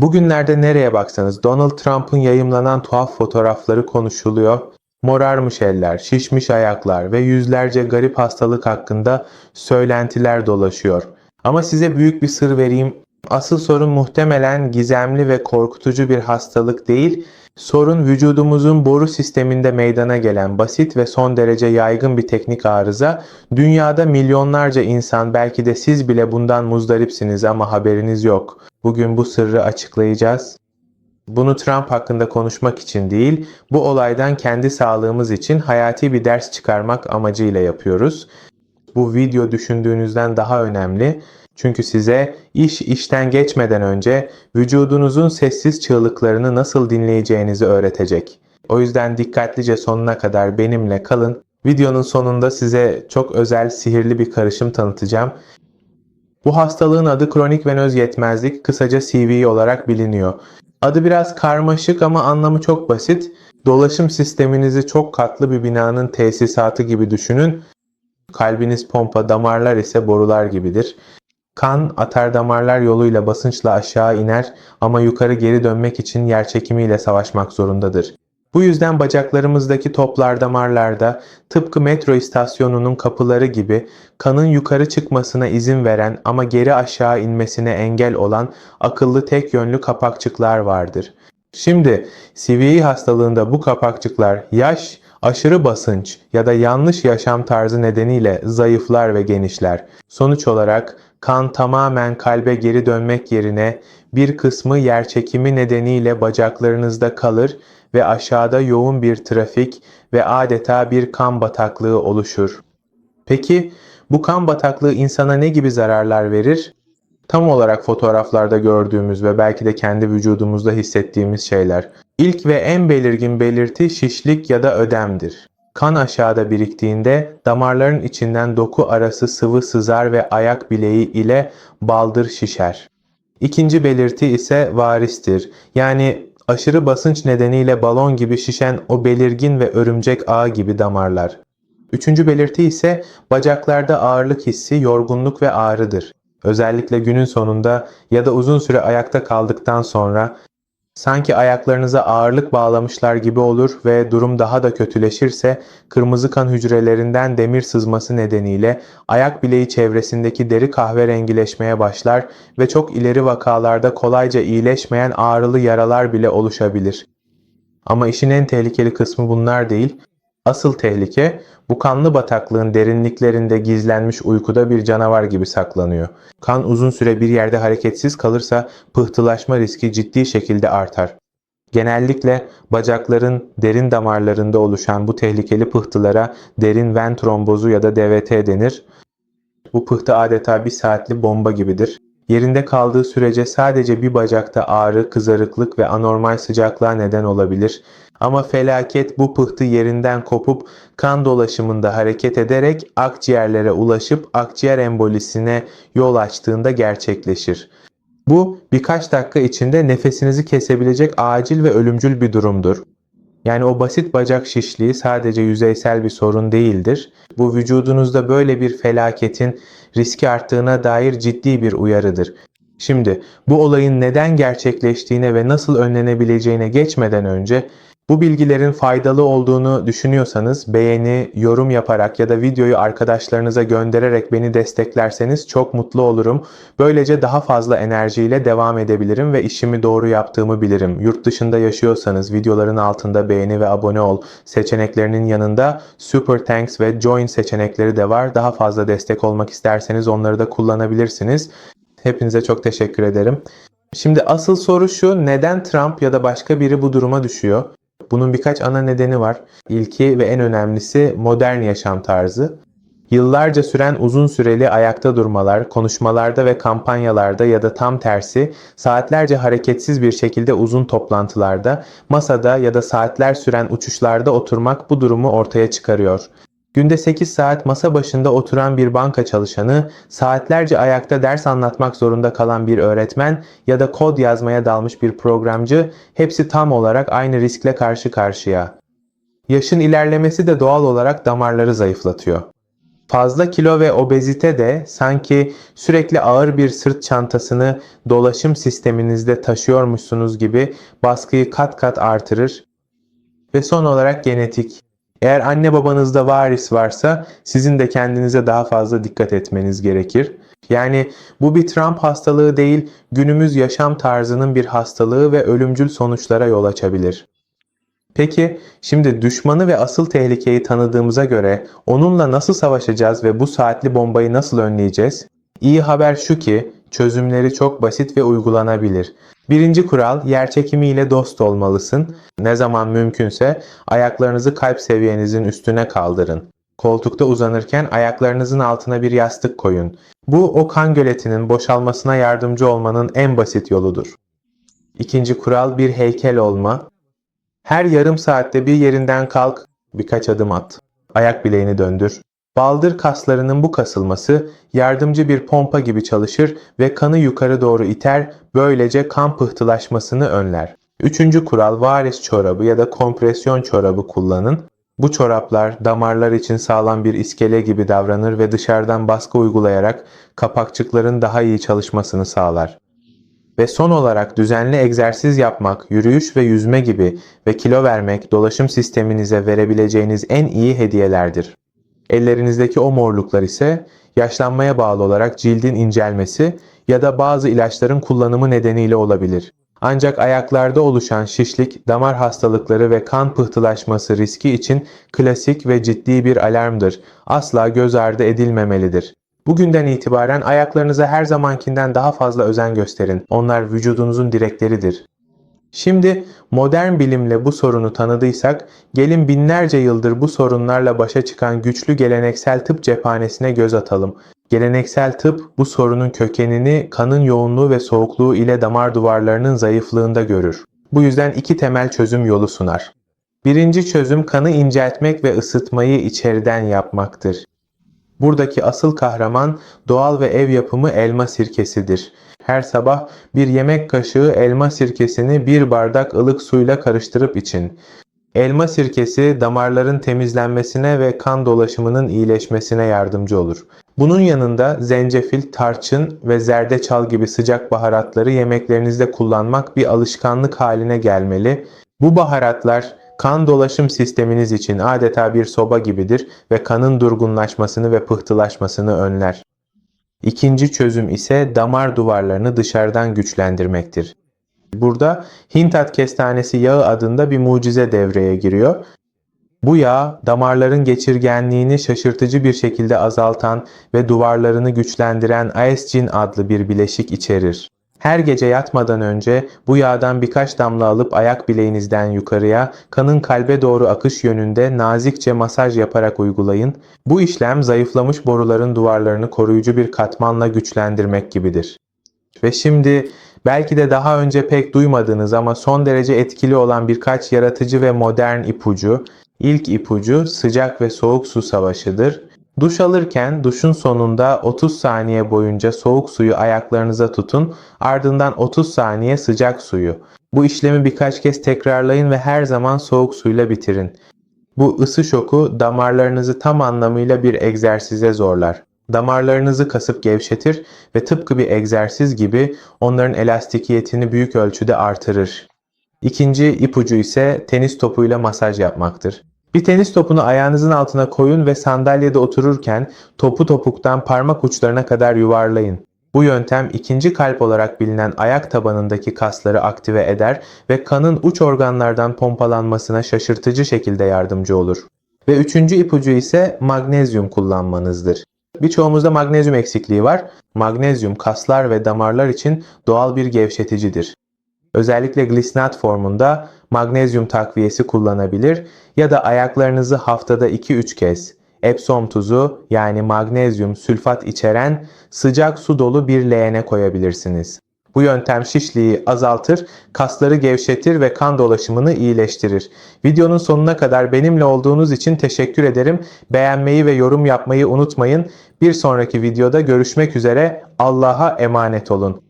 Bugünlerde nereye baksanız Donald Trump'ın yayımlanan tuhaf fotoğrafları konuşuluyor. Morarmış eller, şişmiş ayaklar ve yüzlerce garip hastalık hakkında söylentiler dolaşıyor. Ama size büyük bir sır vereyim. Asıl sorun muhtemelen gizemli ve korkutucu bir hastalık değil, sorun vücudumuzun boru sisteminde meydana gelen basit ve son derece yaygın bir teknik arıza. Dünyada milyonlarca insan belki de siz bile bundan muzdaripsiniz ama haberiniz yok. Bugün bu sırrı açıklayacağız. Bunu Trump hakkında konuşmak için değil, bu olaydan kendi sağlığımız için hayati bir ders çıkarmak amacıyla yapıyoruz. Bu video düşündüğünüzden daha önemli. Çünkü size iş işten geçmeden önce vücudunuzun sessiz çığlıklarını nasıl dinleyeceğinizi öğretecek. O yüzden dikkatlice sonuna kadar benimle kalın. Videonun sonunda size çok özel sihirli bir karışım tanıtacağım. Bu hastalığın adı kronik venöz yetmezlik, kısaca CV olarak biliniyor. Adı biraz karmaşık ama anlamı çok basit. Dolaşım sisteminizi çok katlı bir binanın tesisatı gibi düşünün. Kalbiniz pompa, damarlar ise borular gibidir. Kan atar damarlar yoluyla basınçla aşağı iner ama yukarı geri dönmek için yer çekimiyle savaşmak zorundadır. Bu yüzden bacaklarımızdaki toplar damarlarda tıpkı metro istasyonunun kapıları gibi kanın yukarı çıkmasına izin veren ama geri aşağı inmesine engel olan akıllı tek yönlü kapakçıklar vardır. Şimdi CVI hastalığında bu kapakçıklar yaş, aşırı basınç ya da yanlış yaşam tarzı nedeniyle zayıflar ve genişler. Sonuç olarak kan tamamen kalbe geri dönmek yerine bir kısmı yerçekimi nedeniyle bacaklarınızda kalır ve aşağıda yoğun bir trafik ve adeta bir kan bataklığı oluşur. Peki bu kan bataklığı insana ne gibi zararlar verir? Tam olarak fotoğraflarda gördüğümüz ve belki de kendi vücudumuzda hissettiğimiz şeyler. İlk ve en belirgin belirti şişlik ya da ödemdir. Kan aşağıda biriktiğinde damarların içinden doku arası sıvı sızar ve ayak bileği ile baldır şişer. İkinci belirti ise varistir. Yani aşırı basınç nedeniyle balon gibi şişen o belirgin ve örümcek ağı gibi damarlar. Üçüncü belirti ise bacaklarda ağırlık hissi, yorgunluk ve ağrıdır. Özellikle günün sonunda ya da uzun süre ayakta kaldıktan sonra sanki ayaklarınıza ağırlık bağlamışlar gibi olur ve durum daha da kötüleşirse kırmızı kan hücrelerinden demir sızması nedeniyle ayak bileği çevresindeki deri kahverengileşmeye başlar ve çok ileri vakalarda kolayca iyileşmeyen ağrılı yaralar bile oluşabilir. Ama işin en tehlikeli kısmı bunlar değil. Asıl tehlike bu kanlı bataklığın derinliklerinde gizlenmiş uykuda bir canavar gibi saklanıyor. Kan uzun süre bir yerde hareketsiz kalırsa pıhtılaşma riski ciddi şekilde artar. Genellikle bacakların derin damarlarında oluşan bu tehlikeli pıhtılara derin ven trombozu ya da DVT denir. Bu pıhtı adeta bir saatli bomba gibidir. Yerinde kaldığı sürece sadece bir bacakta ağrı, kızarıklık ve anormal sıcaklığa neden olabilir. Ama felaket bu pıhtı yerinden kopup kan dolaşımında hareket ederek akciğerlere ulaşıp akciğer embolisine yol açtığında gerçekleşir. Bu birkaç dakika içinde nefesinizi kesebilecek acil ve ölümcül bir durumdur. Yani o basit bacak şişliği sadece yüzeysel bir sorun değildir. Bu vücudunuzda böyle bir felaketin riski arttığına dair ciddi bir uyarıdır. Şimdi bu olayın neden gerçekleştiğine ve nasıl önlenebileceğine geçmeden önce bu bilgilerin faydalı olduğunu düşünüyorsanız beğeni, yorum yaparak ya da videoyu arkadaşlarınıza göndererek beni desteklerseniz çok mutlu olurum. Böylece daha fazla enerjiyle devam edebilirim ve işimi doğru yaptığımı bilirim. Yurt dışında yaşıyorsanız videoların altında beğeni ve abone ol seçeneklerinin yanında Super Thanks ve Join seçenekleri de var. Daha fazla destek olmak isterseniz onları da kullanabilirsiniz. Hepinize çok teşekkür ederim. Şimdi asıl soru şu, neden Trump ya da başka biri bu duruma düşüyor? Bunun birkaç ana nedeni var. İlki ve en önemlisi modern yaşam tarzı. Yıllarca süren uzun süreli ayakta durmalar, konuşmalarda ve kampanyalarda ya da tam tersi saatlerce hareketsiz bir şekilde uzun toplantılarda, masada ya da saatler süren uçuşlarda oturmak bu durumu ortaya çıkarıyor. Günde 8 saat masa başında oturan bir banka çalışanı, saatlerce ayakta ders anlatmak zorunda kalan bir öğretmen ya da kod yazmaya dalmış bir programcı hepsi tam olarak aynı riskle karşı karşıya. Yaşın ilerlemesi de doğal olarak damarları zayıflatıyor. Fazla kilo ve obezite de sanki sürekli ağır bir sırt çantasını dolaşım sisteminizde taşıyormuşsunuz gibi baskıyı kat kat artırır. Ve son olarak genetik. Eğer anne babanızda varis varsa sizin de kendinize daha fazla dikkat etmeniz gerekir. Yani bu bir Trump hastalığı değil, günümüz yaşam tarzının bir hastalığı ve ölümcül sonuçlara yol açabilir. Peki şimdi düşmanı ve asıl tehlikeyi tanıdığımıza göre onunla nasıl savaşacağız ve bu saatli bombayı nasıl önleyeceğiz? İyi haber şu ki çözümleri çok basit ve uygulanabilir. Birinci kural yer çekimiyle dost olmalısın. Ne zaman mümkünse ayaklarınızı kalp seviyenizin üstüne kaldırın. Koltukta uzanırken ayaklarınızın altına bir yastık koyun. Bu o kan göletinin boşalmasına yardımcı olmanın en basit yoludur. İkinci kural bir heykel olma. Her yarım saatte bir yerinden kalk, birkaç adım at. Ayak bileğini döndür. Baldır kaslarının bu kasılması yardımcı bir pompa gibi çalışır ve kanı yukarı doğru iter, böylece kan pıhtılaşmasını önler. Üçüncü kural varis çorabı ya da kompresyon çorabı kullanın. Bu çoraplar damarlar için sağlam bir iskele gibi davranır ve dışarıdan baskı uygulayarak kapakçıkların daha iyi çalışmasını sağlar. Ve son olarak düzenli egzersiz yapmak, yürüyüş ve yüzme gibi ve kilo vermek dolaşım sisteminize verebileceğiniz en iyi hediyelerdir. Ellerinizdeki o morluklar ise yaşlanmaya bağlı olarak cildin incelmesi ya da bazı ilaçların kullanımı nedeniyle olabilir. Ancak ayaklarda oluşan şişlik, damar hastalıkları ve kan pıhtılaşması riski için klasik ve ciddi bir alarmdır. Asla göz ardı edilmemelidir. Bugünden itibaren ayaklarınıza her zamankinden daha fazla özen gösterin. Onlar vücudunuzun direkleridir. Şimdi modern bilimle bu sorunu tanıdıysak, gelin binlerce yıldır bu sorunlarla başa çıkan güçlü geleneksel tıp cephanesine göz atalım. Geleneksel tıp bu sorunun kökenini kanın yoğunluğu ve soğukluğu ile damar duvarlarının zayıflığında görür. Bu yüzden iki temel çözüm yolu sunar. Birinci çözüm kanı inceltmek ve ısıtmayı içeriden yapmaktır. Buradaki asıl kahraman doğal ve ev yapımı elma sirkesidir. Her sabah bir yemek kaşığı elma sirkesini bir bardak ılık suyla karıştırıp için. Elma sirkesi damarların temizlenmesine ve kan dolaşımının iyileşmesine yardımcı olur. Bunun yanında zencefil, tarçın ve zerdeçal gibi sıcak baharatları yemeklerinizde kullanmak bir alışkanlık haline gelmeli. Bu baharatlar kan dolaşım sisteminiz için adeta bir soba gibidir ve kanın durgunlaşmasını ve pıhtılaşmasını önler. İkinci çözüm ise damar duvarlarını dışarıdan güçlendirmektir. Burada Hintat kestanesi yağı adında bir mucize devreye giriyor. Bu yağ damarların geçirgenliğini şaşırtıcı bir şekilde azaltan ve duvarlarını güçlendiren aescin adlı bir bileşik içerir. Her gece yatmadan önce bu yağdan birkaç damla alıp ayak bileğinizden yukarıya kanın kalbe doğru akış yönünde nazikçe masaj yaparak uygulayın. Bu işlem zayıflamış boruların duvarlarını koruyucu bir katmanla güçlendirmek gibidir. Ve şimdi belki de daha önce pek duymadığınız ama son derece etkili olan birkaç yaratıcı ve modern ipucu. İlk ipucu sıcak ve soğuk su savaşıdır. Duş alırken duşun sonunda 30 saniye boyunca soğuk suyu ayaklarınıza tutun, ardından 30 saniye sıcak suyu. Bu işlemi birkaç kez tekrarlayın ve her zaman soğuk suyla bitirin. Bu ısı şoku damarlarınızı tam anlamıyla bir egzersize zorlar. Damarlarınızı kasıp gevşetir ve tıpkı bir egzersiz gibi onların elastikiyetini büyük ölçüde artırır. İkinci ipucu ise tenis topuyla masaj yapmaktır. Bir tenis topunu ayağınızın altına koyun ve sandalyede otururken topu topuktan parmak uçlarına kadar yuvarlayın. Bu yöntem ikinci kalp olarak bilinen ayak tabanındaki kasları aktive eder ve kanın uç organlardan pompalanmasına şaşırtıcı şekilde yardımcı olur. Ve üçüncü ipucu ise magnezyum kullanmanızdır. Birçoğumuzda magnezyum eksikliği var. Magnezyum kaslar ve damarlar için doğal bir gevşeticidir. Özellikle glisinat formunda magnezyum takviyesi kullanabilir ya da ayaklarınızı haftada 2-3 kez Epsom tuzu yani magnezyum sülfat içeren sıcak su dolu bir leğene koyabilirsiniz. Bu yöntem şişliği azaltır, kasları gevşetir ve kan dolaşımını iyileştirir. Videonun sonuna kadar benimle olduğunuz için teşekkür ederim. Beğenmeyi ve yorum yapmayı unutmayın. Bir sonraki videoda görüşmek üzere. Allah'a emanet olun.